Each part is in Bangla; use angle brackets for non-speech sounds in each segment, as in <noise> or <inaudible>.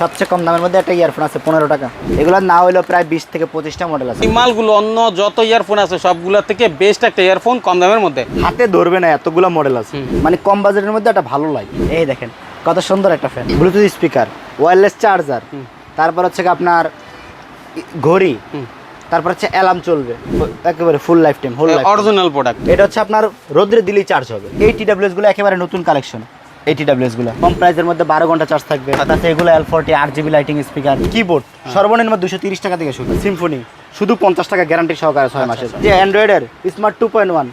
সবচেয়ে কম দামের মধ্যে একটা ইয়ারফোন আছে পনেরো টাকা। এগুলো না হলেও প্রায় বিশ থেকে পঁচিশটা মডেল আছে। এই মালগুলো অন্য যত ইয়ারফোন আছে সবগুলোর থেকে বেস্ট একটা ইয়ারফোন কম দামের মধ্যে। হাতে ধরবে না এতগুলো মডেল আছে। মানে কম বাজেটের মধ্যে একটা ভালো লাগে। এই দেখেন কত সুন্দর একটা fan bluetooth speaker wireless charger তারপর হচ্ছে আপনার ঘড়ি তারপর হচ্ছে অ্যালার্ম চলবে। একেবারে full life time whole life original product এটা হচ্ছে আপনার রোদ্রে দিলেই চার্জ হবে। এই টিডাব্লিউএসগুলো একেবারে নতুন কালেকশন গুলো। কম প্রাইসের মধ্যে বারো ঘণ্টা চার্জ থাকবে। তাতে এগুলো এল ফোরটি আট জিবি লাইটিং স্পিকার কিবোর্ড সর্বনিম্ন দুশো তিরিশ টাকা থেকে শুরু। সিম্ফনি শুধু পঞ্চাশ টাকা গ্যারান্টি সহকারে ছয় মাসের। যে অ্যান্ড্রয়েডের স্মার্ট টু পয়েন্ট ওয়ান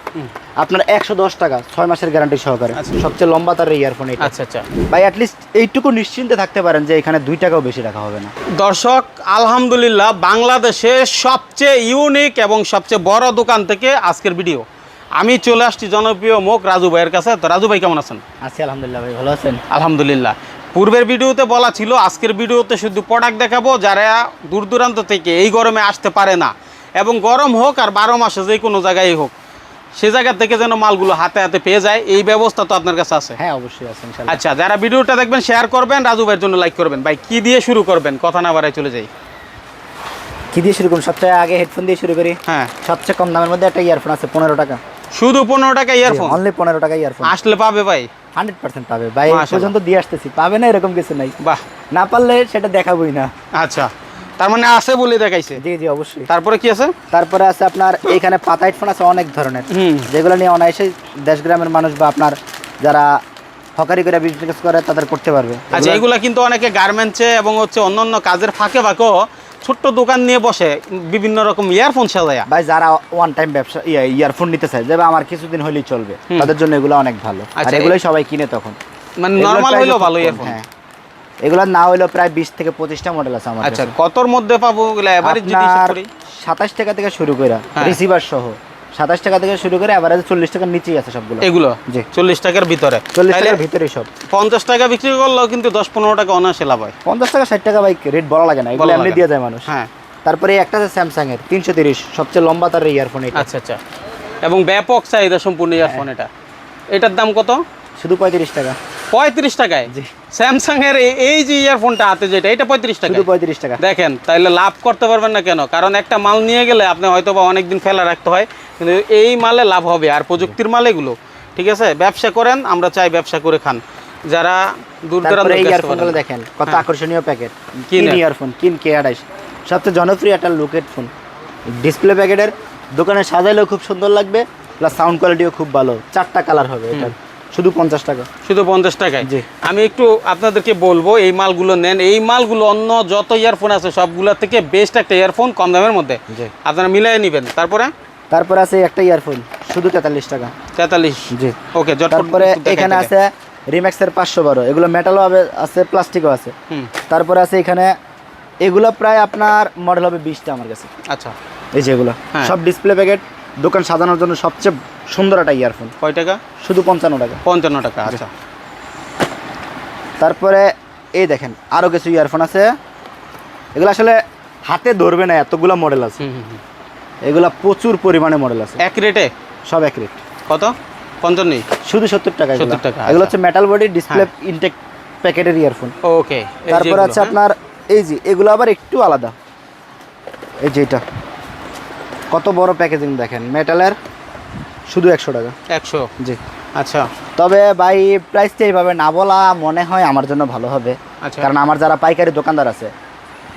আপনার একশো দশ টাকা ছয় মাসের গ্যারান্টি সহকারে। সবচেয়ে লম্বা তার ইয়ারফোন আচ্ছা আচ্ছা। ভাই অ্যাটলিস্ট এইটুকু নিশ্চিন্তে থাকতে পারেন যে এখানে দুই টাকাও বেশি রাখা হবে না। দর্শক আলহামদুলিল্লাহ বাংলাদেশে সবচেয়ে ইউনিক এবং সবচেয়ে বড় দোকান থেকে আজকের ভিডিও আমি চলে আসছি জনপ্রিয় মুখ রাজু ভাইয়ের কাছে। তো রাজু ভাই কেমন আছেন? আছি আলহামদুলিল্লাহ ভাই ভালো আছেন? আলহামদুলিল্লাহ। পূর্বের ভিডিওতে বলা ছিল আজকের ভিডিওতে শুধু প্রোডাক্ট দেখাবো যারা দূর দূরান্ত থেকে এই গরমে আসতে পারে না। এবং গরম হোক আর বারো মাসে যে কোনো জায়গায় হোক সে জায়গা থেকে যেন মালগুলো হাতে হাতে পেয়ে যায় এই ব্যবস্থা তো আপনার কাছে আছে। হ্যাঁ অবশ্যই আছে আচ্ছা যারা ভিডিওটা দেখবেন শেয়ার করবেন রাজু ভাইয়ের জন্য লাইক করবেন। ভাই কি দিয়ে শুরু করবেন? কথা না বাড়ায় চলে যাই। কি দিয়ে শুরু করুন? সবচেয়ে আগে হেডফোন দিয়ে শুরু করি। হ্যাঁ। সবচেয়ে কম দামের মধ্যে একটা ইয়ারফোন আছে পনেরো টাকা। শুধু পনেরো টাকা ইয়ারফোন অনলি পনেরো টাকা ইয়ারফোন আসলে পাবে ভাই। হান্ড্রেড পার্সেন্ট পাবে। ভাই পর্যন্ত দিয়ে আসতেছি। পাবে না এরকম কিছু নাই। বাহ। না পারলে সেটা দেখাবোই না। আচ্ছা। তার মানে আছে বলে দেখাইছে? জি জি অবশ্যই। তারপরে কি আছে? তারপরে আছে আপনার এইখানে পাতা হেডফোন আছে অনেক ধরনের। যেগুলো নিয়ে অনায়াসে দেশ গ্রামের মানুষ বা আপনার যারা হকারি করে বিজনেস করে তাদের করতে পারবে। আচ্ছা এগুলো- কিন্তু অনেকে গার্মেন্টসে এবং হচ্ছে অন্যান্য কাজের ফাঁকে ফাঁকেও ছোট্ট দোকান নিয়ে বসে বিভিন্ন রকম ইয়ারফোন সাজায়। ভাই যারা ওয়ান টাইম ব্যবসা ইয়ারফোন নিতে চায় যাবে আমার কিছুদিন হলেই চলবে তাদের জন্য এগুলো অনেক ভালো। আর আচ্ছা, এগুলোই সবাই কিনে তখন। মানে নরমাল price ভালো ইয়ারফোন এগুলা এগুলো না হলো প্রায় বিশ থেকে পঁচিশটা মডেল আছে আমার আচ্ছা কতর মধ্যে পাবো এগুলা? এভারেজ যদি হিসাব আপনার করি। সাতাশ টাকা থেকে শুরু করে হ্যাঁ। রিসিভার সহ। সাতাশ টাকা থেকে শুরু করে এভারেজ চল্লিশ টাকার নিচেই আছে সবগুলো। এগুলো? জি। চল্লিশ টাকার ভিতরে? চল্লিশ টাকার ভিতরে সব। পঞ্চাশ টাকা বিক্রি করলেও কিন্তু দশ পনেরো টাকা অনায়াসে লাভ হয়। পঞ্চাশ টাকা ষাট টাকা বাইক রেট বলা লাগে না এগুলো এমনি দিয়ে যায় মানুষ। হ্যাঁ। তারপরে একটা আছে স্যামসাং এর তিনশো তিরিশ সবচেয়ে লম্বা তার ইয়ারফোন এটা। আচ্ছা আচ্ছা। এবং ব্যাপক চাহিদা সম্পূর্ণ ইয়ারফোন এটা। এটার দাম কত? শুধু পঁয়ত্রিশ টাকা। পঁয়ত্রিশ টাকায়? জি। স্যামসাং এর এই- যে ইয়ারফোনটা হাতে যেটা এটা পঁয়ত্রিশ টাকা শুধু পঁয়ত্রিশ টাকা। দেখেন তাইলে লাভ করতে পারবেন না কেন? কারণ একটা মাল নিয়ে গেলে আপনি হয়তো বা অনেকদিন ফেলা রাখতে হয় কিন্তু এই মালে লাভ হবে। আর প্রযুক্তির মাল এগুলো ঠিক আছে? ব্যবসা করেন আমরা চাই ব্যবসা করে খান। যারা দূর দূরান্ত দেখেন কত হ্যাঁ। আকর্ষণীয় প্যাকেট কিন। ইয়ারফোন কিন কে আড়াইশ। সবচেয়ে জনপ্রিয় একটা লুকেট ফোন ডিসপ্লে প্যাকেটের দোকানে সাজাইলেও খুব সুন্দর লাগবে প্লাস সাউন্ড কোয়ালিটিও খুব ভালো। চারটা কালার হবে এটা শুধু পঞ্চাশ টাকা। শুধু পঞ্চাশ টাকায়? জি। আমি একটু আপনাদেরকে বলব এই মালগুলো নেন। এই মালগুলো অন্য যত ইয়ারফোন আছে সবগুলোর থেকে বেস্ট একটা ইয়ারফোন কম দামের মধ্যে। আপনারা মিলাই নেবেন। তারপরে? তারপর আছে একটা ইয়ারফোন শুধু তেতাল্লিশ টাকা। তেতাল্লিশ? জি। ওকে তারপরে এখানে আছে রিম্যাক্সের পাঁচশো বারো। এগুলো মেটালও হবে আছে প্লাস্টিকও আছে। তারপরে আছে এখানে এগুলো প্রায় আপনার মডেল হবে বিশটা আমার কাছে। আচ্ছা। এই যে এগুলো। হ্যাঁ। সব ডিসপ্লে প্যাকেট দোকান সাজানোর জন্য সবচেয়ে সুন্দর একটা ইয়ারফোন। কয় টাকা? শুধু পঞ্চান্ন টাকা। পঞ্চান্ন টাকা আচ্ছা। তারপরে এই দেখেন আরও কিছু ইয়ারফোন আছে। এগুলো আসলে হাতে ধরবে না এতগুলো মডেল আছে। এগুলো প্রচুর পরিমাণে মডেল আছে। এক রেটে সব এক রেট কত? পঞ্চান্ন শুধু সত্তর টাকা। 70 টাকা, এগুলো আচ্ছা। হচ্ছে মেটাল বডি ডিসপ্লে ইনটেক প্যাকেটের ইয়ারফোন ওকে তারপরে আছে আপনার এই যে এগুলো আবার একটু আলাদা। এই যে এটা। কত বড় প্যাকেজিং দেখেন মেটালের শুধু একশো টাকা। একশো? জি। আচ্ছা। তবে ভাই প্রাইসটা এইভাবে না বলা মনে হয় আমার জন্য ভালো হবে। আচ্ছা। কারণ আমার যারা পাইকারি দোকানদার আছে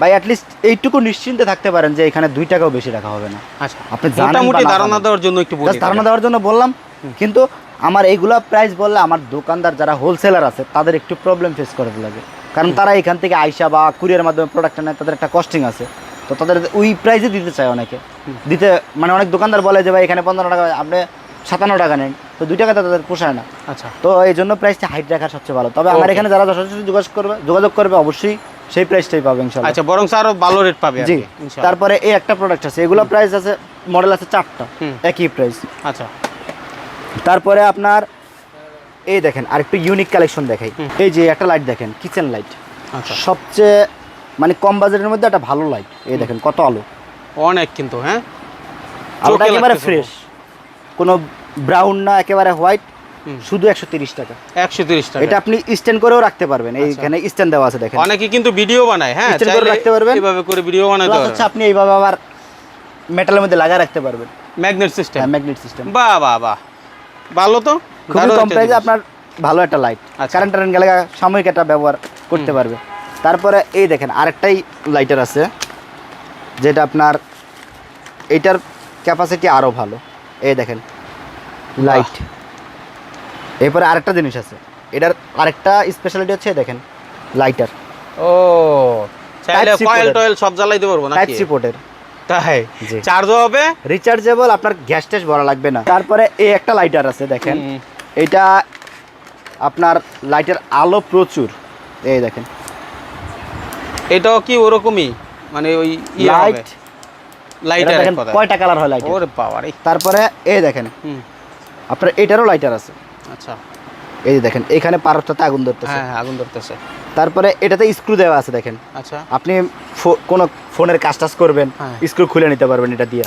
ভাই অ্যাটলিস্ট এইটুকু নিশ্চিন্তে থাকতে পারেন যে এখানে দুই টাকাও বেশি রাখা হবে না। আচ্ছা। আপনি মোটামুটি ধারণা দেওয়ার জন্য একটু ধারণা দেওয়ার জন্য বললাম কিন্তু আমার এইগুলা প্রাইস বললে আমার দোকানদার যারা হোলসেলার আছে তাদের একটু প্রবলেম ফেস করতে লাগে। কারণ তারা এখান থেকে আইসা বা কুরিয়ার মাধ্যমে প্রোডাক্ট নেয় তাদের একটা কস্টিং আছে। তো তাদের ওই প্রাইসে দিতে চায় অনেকে। দিতে মানে অনেক দোকানদার বলে যে ভাই এখানে পনেরো টাকা আপনি সাতান্ন টাকা নেন তো দুই টাকা তাদের পোষায় না। আচ্ছা। তো এই জন্য প্রাইসটা হাইট রাখা সবচেয়ে ভালো। তবে আমার এখানে যারা সরাসরি যোগাযোগ করবে যোগাযোগ করবে অবশ্যই সেই প্রাইসটাই পাবে ইনশাল্লাহ। আচ্ছা বরং আরও ভালো রেট পাবে জি। তারপরে এই একটা প্রোডাক্ট আছে এগুলো প্রাইস আছে মডেল আছে চারটা। একই প্রাইস আচ্ছা। তারপরে আপনার এই দেখেন আরেকটু ইউনিক কালেকশন দেখাই। এই যে একটা লাইট দেখেন কিচেন লাইট আচ্ছা। সবচেয়ে মানে কম বাজেটের মধ্যে একটা ভালো লাইট এই দেখেন কত আলো। অনেক কিন্তু হ্যাঁ? আলোটা একেবারে ফ্রেশ কোনো ব্রাউন না একেবারে হোয়াইট শুধু একশো তিরিশ টাকা। একশো তিরিশ টাকা। এটা আপনি স্ট্যান্ড করেও রাখতে পারবেন। এইখানে স্ট্যান্ড দেওয়া আছে দেখেন। অনেকে কিন্তু ভিডিও বানায় হ্যাঁ Extend করে রাখতে পারবেন। এভাবে করে ভিডিও বানাতে হচ্ছে আপনি এইভাবে আবার মেটালের মধ্যে লাগা রাখতে পারবেন। ম্যাগনেট সিস্টেম হ্যাঁ ম্যাগনেট সিস্টেম বাহ বাহ বাহ ভালো তো? খুবই কম প্রাইসে আপনার ভালো একটা লাইট আচ্ছা। কারেন্ট টারেন্ট গেলে সাময়িক একটা ব্যবহার করতে পারবে। তারপরে এই দেখেন আরেকটাই লাইটার আছে যেটা আপনার এটার ক্যাপাসিটি আরও ভালো। এই দেখেন লাইট এরপরে আরেকটা জিনিস আছে এটার আরেকটা স্পেশালিটি হচ্ছে দেখেন লাইটার ও চাইলে কয়েল টয়েল সব জ্বালাইতে পারব টাইপ নাকি? সি পোর্টের তাই। চার্জও হবে? রিচার্জেবল আপনার গ্যাস ট্যাস ভরা লাগবে না। তারপরে এই একটা লাইটার আছে দেখেন। এটা আপনার লাইটের আলো প্রচুর। এই দেখেন। এটাও কি ওরকমই? মানে ওই লাইট লাইট লাইটার দেখেন কয়টা কালার হয় লাইট ওরে বাবা তারপরে এই দেখেন আপনার এটারও লাইটার আছে। আচ্ছা। এই যে দেখেন এখানে পারটাতে আগুন ধরতেছে। হ্যাঁ হ্যাঁ, আগুন ধরতেছে। তারপরে এটাতে স্ক্রু দেওয়া আছে দেখেন। আচ্ছা। আপনি কোনো ফোনের কাজ টাজ করবেন হ্যাঁ। স্ক্রু খুলে নিতে পারবেন এটা দিয়ে।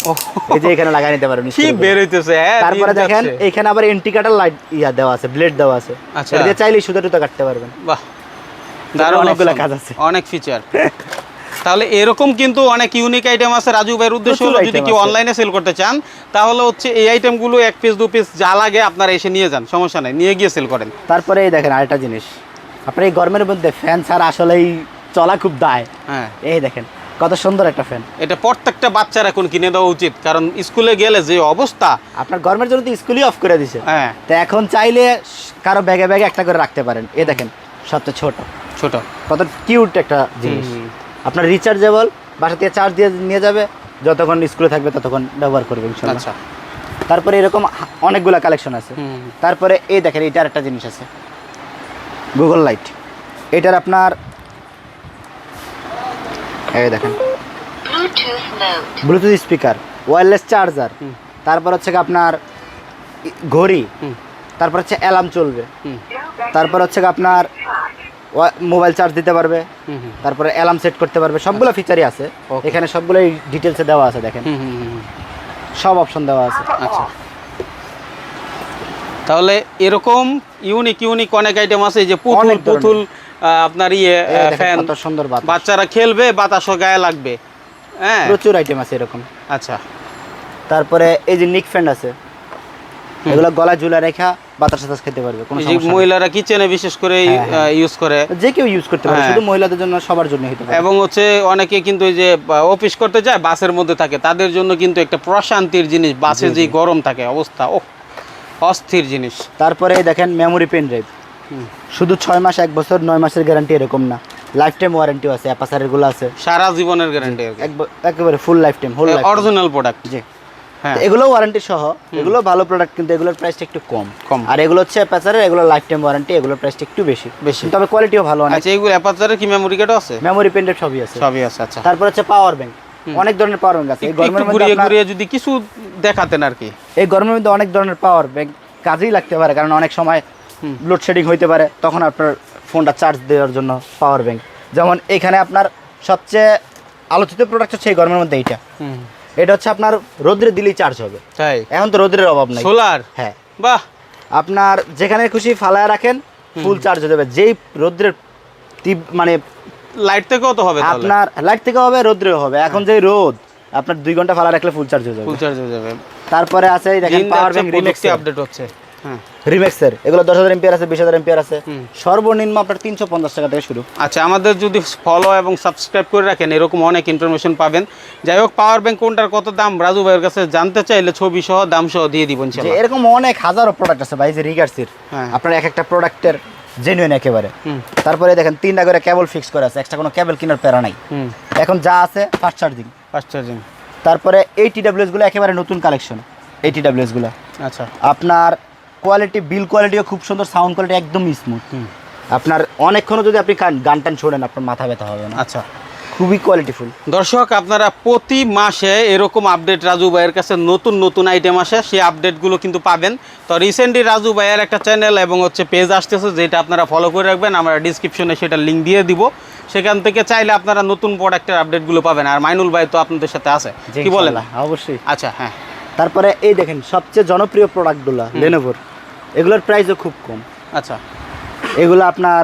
এই যে এখানে লাগাই নিতে পারবেন কি বের হইতেছে হ্যাঁ তারপরে দেখেন। এখানে আবার এন্টিকাটার লাইট ইয়া দেওয়া আছে ব্লেড দেওয়া আছে। আচ্ছা। এটা দিয়ে চাইলেই সুতা টুতা কাটতে পারবেন। বাহ। দারুণ অনেকগুলো কাজ আছে। অনেক ফিচার <laughs> তাহলে এরকম কিন্তু অনেক ইউনিক আইটেম আছে রাজু ভাইয়ের উদ্দেশ্য হলো যদি কেউ অনলাইনে সেল করতে চান তাহলে হচ্ছে এই আইটেমগুলো এক পিস দু পিস যা লাগে আপনারা এসে নিয়ে যান সমস্যা নাই নিয়ে গিয়ে সেল করেন। তারপরে এই দেখেন আরেকটা জিনিস। আপনার এই গরমের মধ্যে ফ্যান ছাড়া আসলেই চলা খুব দায়। হ্যাঁ। এই দেখেন কত সুন্দর একটা ফ্যান এটা প্রত্যেকটা বাচ্চার এখন কিনে দেওয়া উচিত কারণ স্কুলে গেলে যে অবস্থা। আপনার গরমের জন্য তো স্কুলই অফ করে দিছে। হ্যাঁ। তো এখন চাইলে কারও ব্যাগে ব্যাগে একটা করে রাখতে পারেন। এই দেখেন সবচেয়ে ছোট। ছোট। কত কিউট একটা জিনিস। আপনার রিচার্জেবল বাসা থেকে চার্জ দিয়ে নিয়ে যাবে যতক্ষণ স্কুলে থাকবে ততক্ষণ ব্যবহার করবে আচ্ছা। তারপরে এরকম অনেকগুলা কালেকশন আছে। হুম। তারপরে এই দেখেন এটার একটা জিনিস আছে। গুগল লাইট এটার আপনার এই দেখেন। ব্লুটুথ স্পিকার ওয়্যারলেস চার্জার তারপর হচ্ছে আপনার ঘড়ি। তারপর হচ্ছে অ্যালার্ম চলবে। তারপর হচ্ছে আপনার মোবাইল চার্জ দিতে পারবে। তারপরে অ্যালার্ম সেট করতে পারবে সবগুলো ফিচারই আছে। Okay. এখানে সবগুলোই ডিটেলসে দেওয়া আছে দেখেন। সব অপশন দেওয়া আছে। আচ্ছা। তাহলে এরকম ইউনিক ইউনিক অনেক আইটেম আছে এই যে পুতুল পুতুল আপনার ইয়ে ফ্যান কত সুন্দর বাতাস। বাচ্চারা খেলবে বাতাসও গায়ে লাগবে। হ্যাঁ। প্রচুর আইটেম আছে এরকম। আচ্ছা। তারপরে এই যে নিক ফ্যান্ড আছে এগুলো গলা ঝুলা রেখা বাতাস টাতাস খেতে পারবে কোনো এই যে সমস্যা নেই। মহিলারা কিচেনে বিশেষ করে হ্যাঁ, হ্যাঁ। ইউজ করে। যে কেউ ইউজ করতে পারে হ্যাঁ। শুধু মহিলাদের জন্য সবার জন্য হতে পারে। এবং হচ্ছে অনেকে কিন্তু এই যে অফিস করতে যায় বাসের মধ্যে থাকে তাদের জন্য কিন্তু একটা প্রশান্তির জিনিস বাসে যে গরম থাকে অবস্থা ও অস্থির জিনিস। তারপরে দেখেন মেমোরি পেন ড্রাইভ শুধু ছয় মাস এক বছর নয় মাসের গ্যারান্টি এরকম না। লাইফ টাইম ওয়ারেন্টিও আছে অ্যাপাসারেরগুলো আছে। সারা জীবনের গ্যারান্টি একেবারে full life time whole original product জি। এগুলো ওয়ারেন্টি সহ এগুলো ভালো প্রোডাক্ট কিন্তু এগুলোর প্রাইসটা একটু কম। কম। আর এগুলো হচ্ছে অ্যাপাসারের এগুলো লাইফ টাইম ওয়ারেন্টি এগুলোর প্রাইসটা একটু বেশি। বেশি। তবে কোয়ালিটিও ভালো অনেক। আচ্ছা এগুলো অ্যাপাচারের কি মেমোরি কার্ডও আছে? মেমোরি পেন ড্রাইভ সবই আছে। সবই আছে আচ্ছা। তারপর হচ্ছে পাওয়ার ব্যাংক অনেক ধরনের পাওয়ার ব্যাংক আছে। এই গরমের মধ্যে ঘুরিয়ে ঘুরিয়ে যদি কিছু দেখাতেন আর কি। এই গরমের মধ্যে অনেক ধরনের পাওয়ার ব্যাংক কাজেই লাগতে পারে কারণ অনেক সময়। লোডশেডিং হইতে পারে তখন আপনার ফোনটা চার্জ দেওয়ার জন্য পাওয়ার ব্যাংক যেমন এখানে আপনার সবচেয়ে আলোচিত প্রোডাক্ট হচ্ছে এই গরমের মধ্যে এইটা। এটা হচ্ছে আপনার রোদ্রে দিলেই চার্জ হবে। তাই? এখন তো রোদ্রের অভাব নাই। সোলার হ্যাঁ। বাহ! আপনার যেখানে খুশি ফালায় রাখেন ফুল চার্জ হয়ে যাবে যেই রোদ্রের মানে লাইট থেকেও তো হবে আপনার লাইট থেকে হবে রোদ্রেও হবে। এখন যে রোদ আপনার দুই ঘণ্টা ফালা রাখলে ফুল চার্জ হয়ে যাবে। ফুল চার্জ হয়ে যাবে। তারপরে আছে এই দেখেন পাওয়ার ব্যাংক প্রযুক্তি আপডেট হচ্ছে। হ্যাঁ রিমেক্সের এগুলো দশ হাজার এমপিয়ার আছে বিশ হাজার এমপিয়ার আছে। সর্বনিম্ন আপনার তিনশো পঞ্চাশ টাকা থেকে শুরু। আচ্ছা আমাদের যদি ফলো এবং সাবস্ক্রাইব করে রাখেন এরকম অনেক ইনফরমেশন পাবেন। যাই হোক পাওয়ার ব্যাংক কোনটার কত দাম রাজু ভাইয়ের কাছে জানতে চাইলে ছবি সহ দাম সহ দিয়ে দিব এরকম অনেক হাজারো প্রোডাক্ট আছে ভাই যে রিগার্সির হ্যাঁ। আপনার এক একটা প্রোডাক্টের জেনুইন একেবারে। তারপরে দেখেন তিনটা করে কেবল ফিক্স করে আছে একটা কোনো কেবল কেনার প্যারা নাই। এখন যা আছে ফাস্ট চার্জিং ফাস্ট চার্জিং তারপরে এই টিডাব্লিউএসগুলো একেবারে নতুন কালেকশন এই টিডাব্লিউএসগুলো। আচ্ছা। আপনার কোয়ালিটি বিল কোয়ালিটিও খুব সুন্দর সাউন্ড কোয়ালিটি একদম স্মুথ আপনার অনেকক্ষণও যদি আপনি গান- গান টান শোনেন আপনার মাথা ব্যথা হবে না। আচ্ছা। খুবই কোয়ালিটিফুল দর্শক আপনারা প্রতি মাসে এরকম আপডেট রাজু ভাইয়ের কাছে নতুন নতুন আইটেম আসে সেই আপডেটগুলো কিন্তু পাবেন। তো রিসেন্টলি রাজু ভাইয়ের একটা চ্যানেল এবং হচ্ছে পেজ আসতেছে যেটা আপনারা ফলো করে রাখবেন আমরা ডিসক্রিপশনে সেটা লিঙ্ক দিয়ে দিব। সেখান থেকে চাইলে আপনারা নতুন প্রোডাক্টের আপডেটগুলো পাবেন। আর মাইনুল ভাই তো আপনাদের সাথে আছে। কি বলেন? অবশ্যই। আচ্ছা হ্যাঁ। তারপরে এই দেখেন সবচেয়ে জনপ্রিয় প্রোডাক্টগুলো লেনোভোর এগুলোর প্রাইসও খুব কম। আচ্ছা। এগুলো আপনার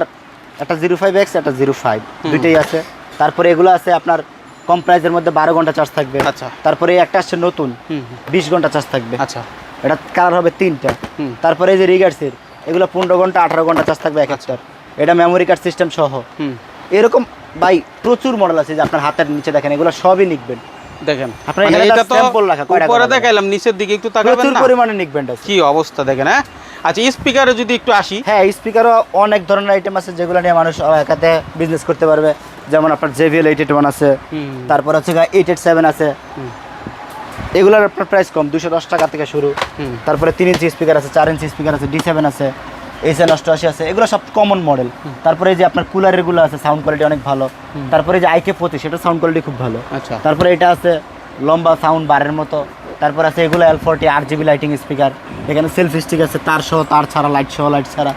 একটা জিরো ফাইভ এক্স একটা জিরো ফাইভ দুইটাই আছে। তারপরে এগুলো আছে আপনার কম প্রাইসের মধ্যে বারো ঘণ্টা চার্জ থাকবে। আচ্ছা। তারপরে একটা আসছে নতুন। বিশ ঘণ্টা চার্জ থাকবে। আচ্ছা। এটা কালার হবে তিনটা। তারপরে এই যে রিগার্সের এগুলো পনেরো ঘণ্টা আঠারো ঘণ্টা চার্জ থাকবে এক একটার এটা মেমোরি কার্ড সিস্টেম সহ। এরকম ভাই প্রচুর মডেল আছে যে আপনার হাতের নিচে দেখেন এগুলো সবই নিকবেন দেখেন। আপনার মানে এটা তো উপরে দেখাইলাম নিচের দিকে একটু তাকাবেন প্রচুর না। পরিমাণে আছে কি অবস্থা দেখেন হ্যাঁ? আচ্ছা স্পিকারে যদি একটু আসি। হ্যাঁ স্পিকারও অনেক ধরনের আইটেম আছে যেগুলো নিয়ে মানুষ একাতে বিজনেস করতে পারবে। যেমন আপনার জেভিএল এইট এইট ওয়ান আছে তারপর হচ্ছে এইট এইট সেভেন আছে। এগুলোর আপনার প্রাইস কম দুশো দশ টাকা থেকে শুরু। তারপরে তিন ইঞ্চি স্পিকার আছে চার ইঞ্চি স্পিকার আছে ডি সেভেন আছে এইচ এন অষ্টআশি আছে এগুলো সব কমন মডেল তারপরে যে আপনার কুলারেরগুলো আছে সাউন্ড কোয়ালিটি অনেক ভালো। তারপরে যে আইকে পঁচিশ সেটা সাউন্ড কোয়ালিটি খুব ভালো। আচ্ছা। তারপরে এটা আছে লম্বা সাউন্ড বারের মতো। তারপর আছে এগুলো এল ফোরটি আট জিবি লাইটিং স্পিকার এখানে সেলফ স্টিক আছে তার সহ তার ছাড়া লাইট সহ লাইট ছাড়া।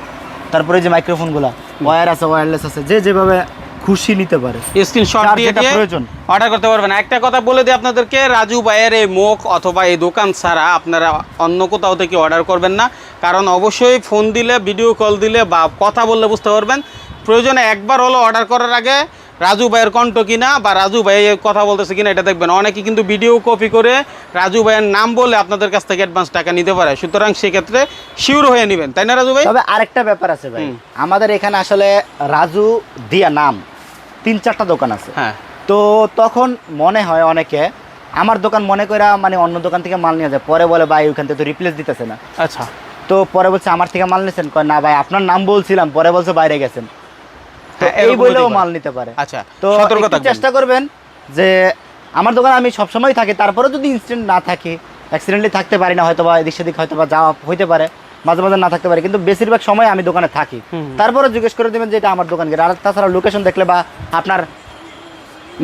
তারপরে যে মাইক্রোফোনগুলো ওয়্যার আছে ওয়্যারলেস আছে যে যেভাবে খুশি নিতে পারে। স্ক্রিনশট দিয়ে দিয়ে প্রয়োজন। অর্ডার করতে পারবেন। একটা কথা বলে দিই আপনাদেরকে রাজু ভাইয়ের এই মুখ অথবা এই দোকান ছাড়া আপনারা অন্য কোথাও থেকে অর্ডার করবেন না। কারণ অবশ্যই ফোন দিলে ভিডিও কল দিলে বা কথা বললে বুঝতে পারবেন। প্রয়োজনে একবার হলো অর্ডার করার আগে রাজু ভাইয়ের কণ্ঠ কিনা বা রাজু ভাই কথা বলতেছে কিনা এটা দেখবেন। অনেকে কিন্তু ভিডিও কপি করে রাজু ভাইয়ের নাম বলে আপনাদের কাছ থেকে অ্যাডভান্স টাকা নিতে পারে। সুতরাং সেক্ষেত্রে শিওর হয়ে নেবেন। তাই না রাজু ভাই? তবে আরেকটা ব্যাপার আছে ভাই। আমাদের এখানে আসলে রাজু দিয়া নাম তিন চারটা দোকান আছে। হ্যাঁ। তো তখন মনে হয় অনেকে আমার দোকান মনে করে মানে অন্য দোকান থেকে মাল নিয়ে যায়। পরে বলে ভাই ওইখান থেকে তো রিপ্লেস দিতেছে না। আচ্ছা। তো পরে বলছে আমার থেকে মাল নিয়েছেন কয় না ভাই আপনার নাম বলছিলাম। পরে বলছে বাইরে গেছেন। এই বইলেও মাল নিতে পারে আচ্ছা তো চেষ্টা করবেন যে আমার দোকানে আমি সবসময় থাকি তারপরে যদি ইনসিডেন্ট না থাকে অ্যাক্সিডেন্টলি থাকতে পারি না হয়তো বা এদিক সেদিক হয়তো বা যাওয়া হইতে পারে মাঝে মাঝে না থাকতে পারে কিন্তু বেশিরভাগ সময় আমি দোকানে থাকি। তারপরে জিজ্ঞেস করে দেবেন যে এটা আমার দোকান কিনা। আর তাছাড়া লোকেশন দেখলে বা আপনার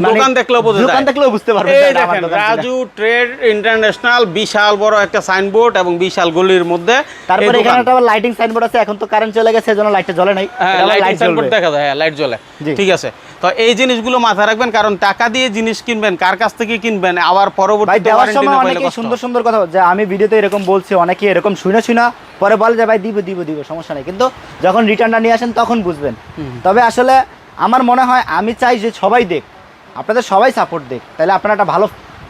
দোকান দেখলেও বোঝা দোকান দেখলেও বুঝতে পারবেন এই দেখেন রাজু ট্রেড ইন্টারন্যাশনাল বিশাল বড় একটা সাইনবোর্ড এবং বিশাল গলির মধ্যে তারপরে এখানে একটা লাইটিং সাইনবোর্ড আছে এখন তো কারেন্ট চলে গেছে এজন্য লাইটটা জ্বলে নাই। হ্যাঁ লাইটিং সাইনবোর্ড দেখা যায় হ্যাঁ লাইট জ্বলে। ঠিক আছে। তো এই জিনিসগুলো মাথায় রাখবেন কারণ টাকা দিয়ে জিনিস কিনবেন কার কাছ থেকে কিনবেন আবার পরবর্তী দেওয়ার সময় অনেকে সুন্দর সুন্দর কথা যে আমি ভিডিওতে এরকম বলছি অনেকে এরকম শুনে শুনা পরে বলে যে ভাই দিব দিব দিব সমস্যা নেই। কিন্তু যখন রিটার্নটা নিয়ে আসেন তখন বুঝবেন। তবে আসলে আমার মনে হয় আমি চাই যে সবাই দেখ আপনাদের সবাই সাপোর্ট দেখ তাহলে আপনারা একটা ভালো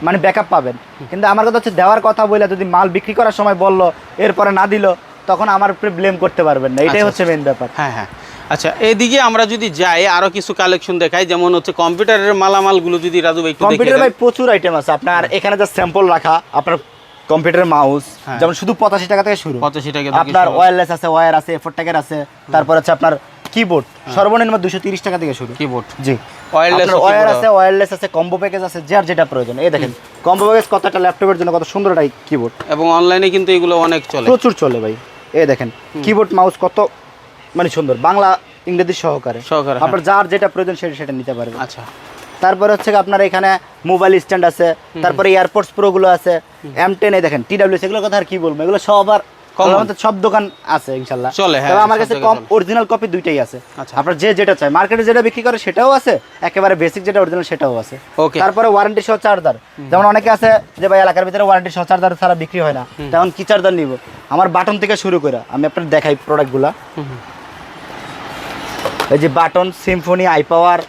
মানে ব্যাকআপ পাবেন। কিন্তু আমার কথা হচ্ছে দেওয়ার কথা বলে যদি মাল বিক্রি করার সময় বলল এরপরে না দিল তখন আমার উপরে ব্লেম করতে পারবেন না। এটাই আচ্ছা, হচ্ছে মেন ব্যাপার। হ্যাঁ হ্যাঁ। আচ্ছা এইদিকে আমরা যদি যাই আরও কিছু কালেকশন দেখাই যেমন হচ্ছে কম্পিউটারের মালামালগুলো যদি রাজু ভাই কম্পিউটার ভাই প্রচুর আইটেম আছে। আপনার এখানে যা স্যাম্পল রাখা আপনার কম্পিউটার মাউস হ্যাঁ। যেমন শুধু পঁচাশি টাকা থেকে শুরু। 85 টাকা আপনার শুরু। ওয়্যারলেস আছে ওয়্যার আছে এফোর টাকার আছে তারপর হচ্ছে আপনার কিবোর্ড সর্বনিম্ন দুশো তিরিশ টাকা থেকে শুরু। কিবোর্ড জি। ওয়্যার আছে ওয়্যারলেস আছে কম্বো প্যাকেজ আছে যার যেটা প্রয়োজন এই দেখেন কম্বো প্যাকেজ কত একটা ল্যাপটপের জন্য কত সুন্দর একটা কিবোর্ড এবং অনলাইনে কিন্তু এগুলো অনেক চলে। প্রচুর চলে ভাই এই দেখেন কিবোর্ড মাউস কত মানে সুন্দর বাংলা ইংরেজি সহকারে। সহকারে, হ্যাঁ। আপনার যার যেটা প্রয়োজন সেটা সেটা নিতে আচ্ছা। তারপরে হচ্ছে আপনার এখানে মোবাইল স্ট্যান্ড আছে তারপরে এয়ারপোর্টস প্রো গুলো আছে এম টেন দেখেন টিডাব্লিউ এগুলোর কথা আর কি বলব এগুলো সব আর Common। আমাদের সব দোকান আছে ইনশাল্লাহ। চলে, হ্যাঁ, আমার কাছে কম অরিজিনাল কপি দুইটাই আছে। আচ্ছা। আপনার যে যেটা চাই মার্কেটে যেটা বিক্রি করে সেটাও আছে একেবারে বেসিক যেটা অরিজিনাল সেটাও আছে। Okay. তারপরে ওয়ারেন্টি সহ চার্জার যেমন অনেকে আছে যে ভাই এলাকার ভিতরে ওয়ারেন্টি সহ চার্জার ছাড়া বিক্রি হয় না। তেমন কি চার্জার নিব? আমার বাটন থেকে শুরু করে আমি আপনার দেখাই প্রোডাক্টগুলা এই যে বাটন সিম্ফনি আই পাওয়ার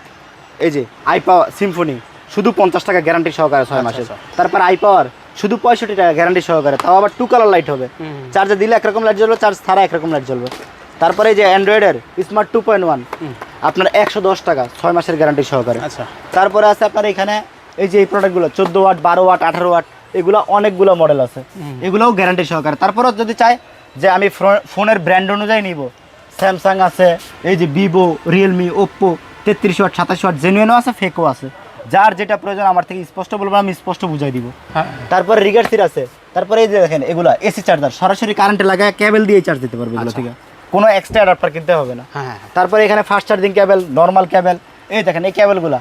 এই যে আই পাওয়ার সিম্ফনি শুধু পঞ্চাশ টাকা গ্যারান্টি সহকারে ছয় আচ্ছা, মাসের। আচ্ছা। তারপর আই পাওয়ার শুধু পঁয়ষট্টি টাকা গ্যারান্টি সহকারে তাও আবার টু কালার লাইট হবে। চার্জে দিলে একরকম লাইট জ্বলবে চার্জ ছাড়া একরকম লাইট জ্বলবে। তারপরে যে অ্যান্ড্রয়েডের স্মার্ট টু পয়েন্ট ওয়ান আপনার একশো দশ টাকা ছয় মাসের গ্যারান্টি সহকারে। আচ্ছা। তারপরে আছে আপনার এখানে এই যে এই প্রোডাক্টগুলো চোদ্দ ওয়াট বারো ওয়াট আঠারো ওয়াট এগুলো অনেকগুলো মডেল আছে। এগুলোও গ্যারান্টি সহকারে। তারপরেও যদি চাই যে আমি ফোনের ব্র্যান্ড অনুযায়ী নিব স্যামসাং আছে এই যে ভিভো রিয়েলমি ওপ্পো তেত্রিশ ওয়াট সাতাশ ওয়াট জেনুইনও আছে ফেকও আছে। যার যেটা প্রয়োজন আমার থেকে স্পষ্ট বলব আমি স্পষ্ট বুঝাই দিব। হ্যাঁ। তারপরে রিগার্সির আছে। তারপরে এই যে দেখেন এগুলা এসি চার্জার সরাসরি কারেন্টে লাগায় কেবল দিয়ে চার্জ দিতে পারবে এগুলো থেকে। কোনো এক্সট্রা অ্যাডাপ্টার কিনতে হবে না। হ্যাঁ তারপরে এখানে fast charging cable normal cable এই দেখেন এই কেবলগুলো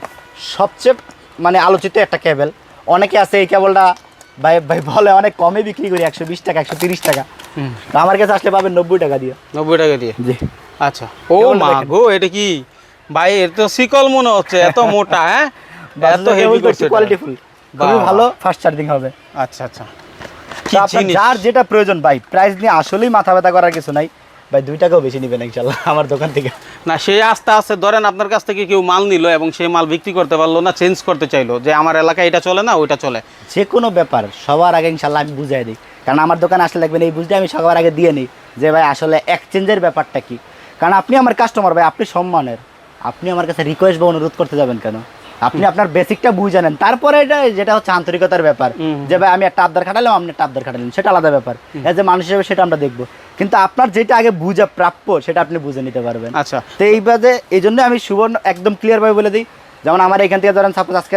সবচেয়ে মানে আলোচিত একটা কেবল অনেকে আছে এই কেবলটা ভাই ভাই বলে অনেক কমে বিক্রি করি একশো বিশ টাকা একশো তিরিশ টাকা। আমার কাছে আসলে পাবেন নব্বই টাকা দিয়ে। নব্বই টাকা দিয়ে? জি। আচ্ছা। ও মা গো এটা কি? ভাই এর তো শিকল মনে হচ্ছে এত মোটা হ্যাঁ? এত হেভি করছে কোয়ালিটিফুল খুবই ভালো ফাস্ট চার্জিং হবে। আচ্ছা আচ্ছা? যার যেটা প্রয়োজন ভাই প্রাইস নিয়ে আসলেই মাথা ব্যথা করার কিছু নাই। ভাই দুই টাকাও বেশি নেবেন ইনশাল্লাহ <laughs> আমার দোকান থেকে। না সেই ধরেন আপনার কাছ থেকে কেউ মাল নিল এবং সেই মাল বিক্রি করতে পারল না চেঞ্জ করতে চাইলো যে আমার এলাকায় এটা চলে না ওইটা চলে। যে কোনো ব্যাপার সবার আগে ইনশাল্লাহ আমি বুঝাই দিই। কারণ আমার দোকানে আসলে লাগবেন এই বুঝতে আমি সবার আগে দিয়ে নিই যে ভাই আসলে এক্সচেঞ্জের ব্যাপারটা কি? কারণ আপনি আমার কাস্টমার ভাই আপনি সম্মানের। আপনি আমার কাছে রিকোয়েস্ট বা অনুরোধ করতে যাবেন কেন? আপনি আপনার বেসিকটা বুঝে নেন। তারপরে এটা যেটা হচ্ছে আন্তরিকতার ব্যাপার। যে ভাই আমি একটা আবদার খাটালাম আপনি একটা আবদার খাটালেন সেটা আলাদা ব্যাপার। এজ এ মানুষ হিসেবে সেটা আমরা দেখব। কিন্তু আপনার যেটা আগে বুঝা প্রাপ্য সেটা আপনি বুঝে নিতে পারবেন। আচ্ছা। তো এই বাদে এই জন্য আমি সুবর্ণ একদম ক্লিয়ারভাবে বলে দিই যেমন আমার এখান থেকে ধরেন সাপোজ আজকে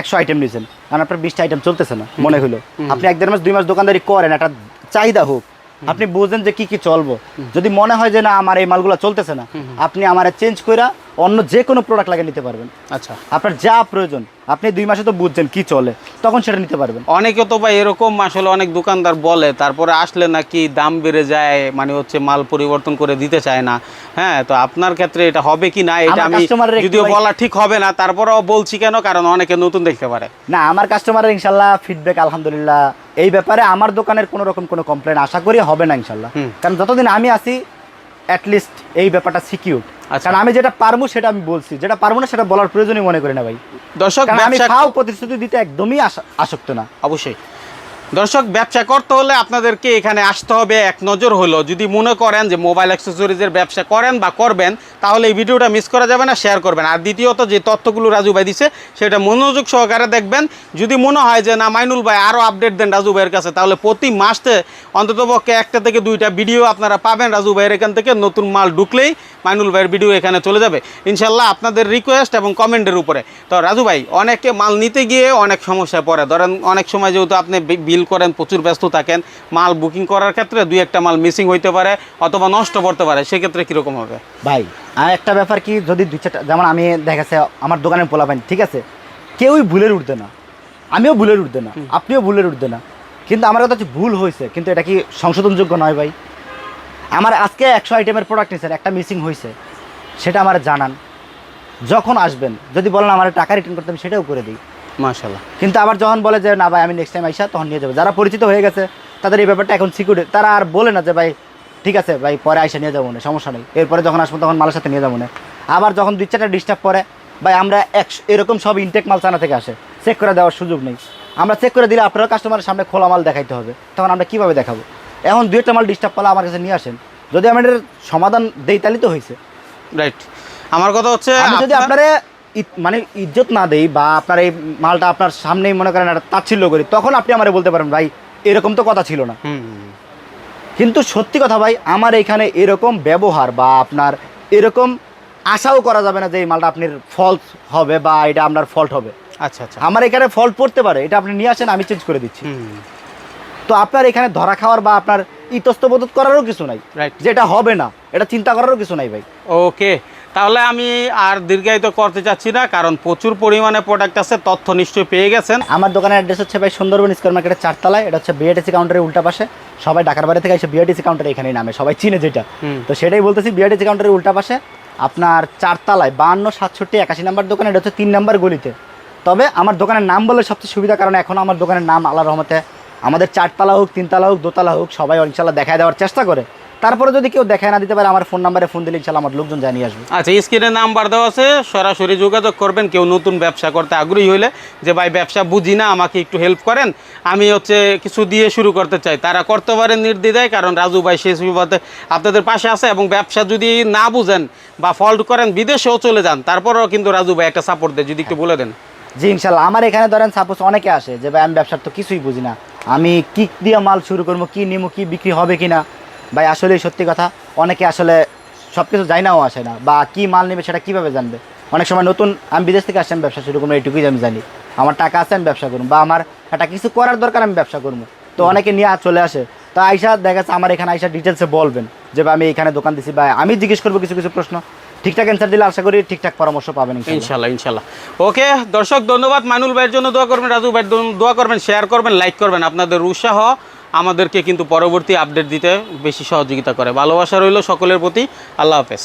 একশো আইটেম নিয়েছেন কারণ আপনার বিশটা আইটেম চলতেছে না মনে হলো। আপনি এক দেড় মাস দুই মাস দোকানদারি করেন একটা চাহিদা হোক আপনি বুঝেন যে কি কি চলবো। যদি মনে হয় যে না আমার এই মালগুলো চলতেছে না আপনি আমার চেঞ্জ করে অন্য যে কোনো প্রোডাক্ট লাগিয়ে নিতে পারবেন। আচ্ছা। আপনার যা প্রয়োজন আপনি দুই মাসে তো বুঝছেন কি চলে তখন সেটা নিতে পারবেন। অনেকে তো ভাই এরকম আসলে অনেক দোকানদার বলে তারপরে আসলে নাকি দাম বেড়ে যায় মানে হচ্ছে মাল পরিবর্তন করে দিতে চায় না। হ্যাঁ তো আপনার ক্ষেত্রে এটা হবে কি না এটা আমি যদিও বলা ঠিক হবে না তারপরেও বলছি কেন কারণ অনেকে নতুন দেখতে পারে। না আমার কাস্টমারের ইনশাল্লাহ ফিডব্যাক আলহামদুলিল্লাহ এই ব্যাপারে আমার দোকানের কোনো রকম কোনো কমপ্লেন আশা করি হবে না ইনশাল্লাহ। কারণ যতদিন আমি আছি অ্যাটলিস্ট এই ব্যাপারটা সিকিউর আচ্ছা। কারণ আমি যেটা পারব সেটা আমি বলছি। যেটা পারব না সেটা বলার প্রয়োজনই মনে করি না ভাই। দর্শক আমি খাও প্রতিশ্রুতি দিতে একদমই আসক্ত না। অবশ্যই। দর্শক, ব্যবসা করতে হলে আপনাদেরকে এখানে আসতে হবে। এক নজর হলো, যদি মনে করেন যে মোবাইল অ্যাক্সেসরিজের ব্যবসা করেন বা করবেন, তাহলে এই ভিডিওটা মিস করা যাবে না শেয়ার করবেন। আর দ্বিতীয়ত, যে তথ্যগুলো রাজু ভাই দিছে, সেটা মনোযোগ সহকারে দেখবেন। যদি মনে হয় যে, না, মাইনুল ভাই আরও আপডেট দেন রাজু ভাইয়ের কাছে, তাহলে প্রতি মাসে অন্ততপক্ষে একটা থেকে দুইটা ভিডিও আপনারা পাবেন রাজু ভাইয়ের এখান থেকে। নতুন মাল ঢুকলেই মাইনুল ভাইয়ের ভিডিও এখানে চলে যাবে। ইনশাল্লাহ আপনাদের রিকোয়েস্ট এবং কমেন্টের উপরে। তো রাজু ভাই, অনেকে মাল নিতে গিয়ে অনেক সমস্যায় পড়ে। ধরেন, অনেক সময় যেহেতু আপনি বি- করেন প্রচুর ব্যস্ত থাকেন মাল বুকিং করার ক্ষেত্রে দুই একটা মাল মিসিং হইতে পারে অথবা নষ্ট করতে পারে সেক্ষেত্রে কীরকম হবে? ভাই আর একটা ব্যাপার কি যদি দুই চারটা যেমন আমি দেখাচ্ছে আমার দোকানে পোলা পাইনি ঠিক আছে? কেউই ভুলের উঠবে না। আমিও ভুলের উঠবে না আপনিও ভুলের উঠবে না। কিন্তু আমার কথা হচ্ছে ভুল হয়েছে কিন্তু এটা কি সংশোধনযোগ্য নয় ভাই? আমার আজকে একশো আইটেমের প্রোডাক্ট নিয়েছেন একটা মিসিং হয়েছে সেটা আমার জানান। যখন আসবেন যদি বলেন আমার টাকা রিটার্ন করতে আমি সেটাও করে দিই। মাশাল্লাহ কিন্তু আবার যখন বলে যে না ভাই আমি নেক্সট টাইম আইসা তখন নিয়ে যাব। যারা পরিচিত হয়ে গেছে তাদের এই ব্যাপারটা এখন সিকিউর তারা আর বলে না যে ভাই ঠিক আছে ভাই পরে আইসা নিয়ে যাব না সমস্যা নেই। এরপরে যখন আসব তখন মালের সাথে নিয়ে যাব না। আবার যখন দুই চারটা ডিস্টার্ব করে ভাই আমরা এক এরকম সব ইনটেক মাল চানা থেকে আসে। চেক করে দেওয়ার সুযোগ নেই। আমরা চেক করে দিলে আপনারা কাস্টমারের সামনে খোলা মাল দেখাইতে হবে। তখন আমরা কীভাবে দেখাবো? এখন দুই একটা মাল ডিস্টার্ব পেলে আমার কাছে নিয়ে আসেন। যদি আমি এটার সমাধান দেই তাহলে তো হয়েছে রাইট আমার কথা হচ্ছে যদি আপনার- মানে ইজ্জত না দেই বা আপনার এই মালটা আপনার সামনেই মনে করেন একটা তাচ্ছিল্য করি তখন আপনি আমারে বলতে পারেন ভাই এরকম তো কথা ছিল না। কিন্তু সত্যি কথা ভাই আমার এখানে এরকম ব্যবহার বা আপনার এরকম আশাও করা যাবে না যে এই মালটা আপনার ফল্ট হবে বা এটা আপনার ফল্ট হবে। আচ্ছা আচ্ছা। আমার এখানে ফল্ট পড়তে পারে এটা আপনি নিয়ে আসেন আমি চেঞ্জ করে দিচ্ছি। তো আপনার এখানে ধরা খাওয়ার বা আপনার ইতস্তবোধ করারও কিছু নাই। যেটা হবে না এটা চিন্তা করারও কিছু নাই ভাই। ওকে তাহলে আমি আর দীর্ঘায়িত করতে চাচ্ছি না কারণ প্রচুর পরিমাণে প্রোডাক্ট আছে তথ্য নিশ্চয়ই পেয়ে গেছেন। আমার দোকানের অ্যাড্রেস হচ্ছে ভাই সুন্দরবন স্কোয়ার মার্কেটের চারতলায় এটা হচ্ছে বিআরটিসি কাউন্টারের উল্টা পাশে। সবাই ঢাকার বাইরে থেকে এসে বিআরটিসি কাউন্টার এখানেই নামে সবাই চিনে যেটা। তো সেটাই বলতেছি বিআরটিসি কাউন্টারের উল্টা পাশে আপনার চারতলায় বাহান্ন সাতষট্টি একাশি নাম্বার দোকান এটা হচ্ছে তিন নাম্বার গলিতে। তবে আমার দোকানের নাম বলে সবচেয়ে সুবিধা কারণ এখন আমার দোকানের নাম আল্লাহ রহমতে আমাদের চারতলা হোক তিনতলা হোক দোতলা হোক সবাই ইনশাল্লাহ দেখায় দেওয়ার চেষ্টা করে। তারপরে যদি কেউ দেখায় না দিতে পারে আমার ফোন নাম্বারে ফোন দিলে ইনশাল্লাহ আমার লোকজন জানিয়ে আসবে। আচ্ছা স্ক্রিনে নাম্বার দেওয়া আছে সরাসরি যোগাযোগ করবেন কেউ নতুন ব্যবসা করতে আগ্রহী হলে। যে ভাই ব্যবসা বুঝি না আমাকে একটু হেল্প করেন। আমি হচ্ছে কিছু দিয়ে শুরু করতে চাই। তারা করতে পারেন নির্দ্বিধায় কারণ রাজু ভাই সেই সুবিধাতে আপনাদের পাশে আছে এবং ব্যবসা যদি না বুঝেন বা ফল্ট করেন বিদেশেও চলে যান। তারপরেও কিন্তু রাজু ভাই একটা সাপোর্ট দেয় যদি একটু বলে দেন। জি ইনশাল্লাহ। আমার এখানে ধরেন সাপোজ অনেকে আসে যে ভাই আমি ব্যবসার তো কিছুই বুঝি না। আমি কি দিয়ে মাল শুরু করব কি নিমু কি বিক্রি হবে কি না ভাই আসলেই সত্যি কথা অনেকে আসলে সব কিছু যাই নাও আসে না বা কি মাল নেবে সেটা কীভাবে জানবে? অনেক সময় নতুন আমি বিদেশ থেকে আসছি ব্যবসা শুরু করব এইটুকুই আমি জানি। আমার টাকা আছে আমি ব্যবসা করব বা আমার একটা কিছু করার দরকার আমি ব্যবসা করব। তো অনেকে নিয়ে আর চলে আসে। তো আইসা দেখা যাচ্ছে আমার এখানে আইসা ডিটেলসে বলবেন যে আমি এখানে দোকান দিছি বা আমি জিজ্ঞেস করব কিছু কিছু প্রশ্ন। ঠিকঠাক অ্যান্সার দিলে আশা করি ঠিকঠাক পরামর্শ পাবেন ইনশাল্লাহ। ইনশাল্লাহ ওকে দর্শক ধন্যবাদ। মাইনুল ভাইয়ের জন্য দোয়া করবেন রাজু ভাইয়ের জন্য দোয়া করবেন শেয়ার করবেন লাইক করবেন। আপনাদের উৎসাহ আমাদেরকে কিন্তু পরবর্তী আপডেট দিতে বেশি সহযোগিতা করে। ভালোবাসা রইল সকলের প্রতি। আল্লাহ হাফেজ।